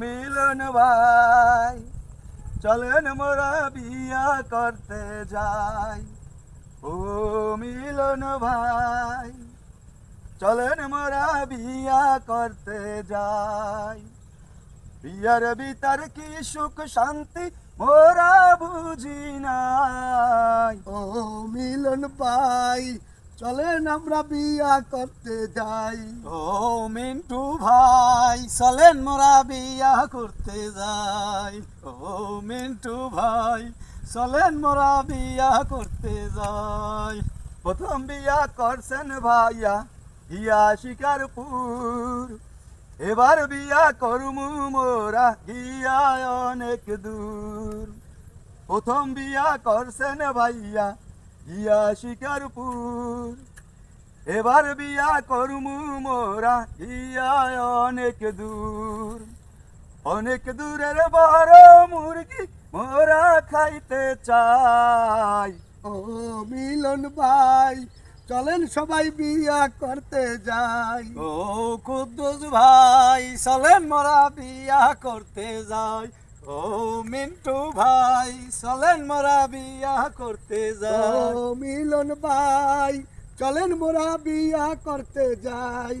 মিলন ভাই, চলেন মোরা বিয়া করতে যাই। ও মিলন ভাই, চলেন মোরা বিয়া করতে যাই। বিয়ার ভিতর কি সুখ শান্তি মোরা বুঝি নাই। ও মিলন ভাই চলেন আমরা বিয়া করতে যাই। ও মিন্টু ভাই, চলেন মোরা বিয়া করতে যাই। ও মিন্টু ভাই, চলেন মোরা বিয়া করতে যাই। প্রথম বিয়া করছেন ভাইয়া ইয়া শিকারপুর। এবার বিয়া করমু মোরা গিয়া অনেক দূর। প্রথম বিয়া করছেন ভাইয়া গিয়া শিকারপুর এবার বিয়া করমু মোরা। গিয়া অনেক দূর অনেক দূরের বড় মুরগি মোরা খাইতে চাই। ও মিলন ভাই চলেন সবাই বিয়া করতে যাই। ও কুদ্দুস ভাই চলেন মোরা বিয়া করতে যাই। ও মিন্টু ভাই, চলেন মোরা বিয়া করতে যাও মিলন ভাই, চলেন মোরা বিয়া করতে যাই।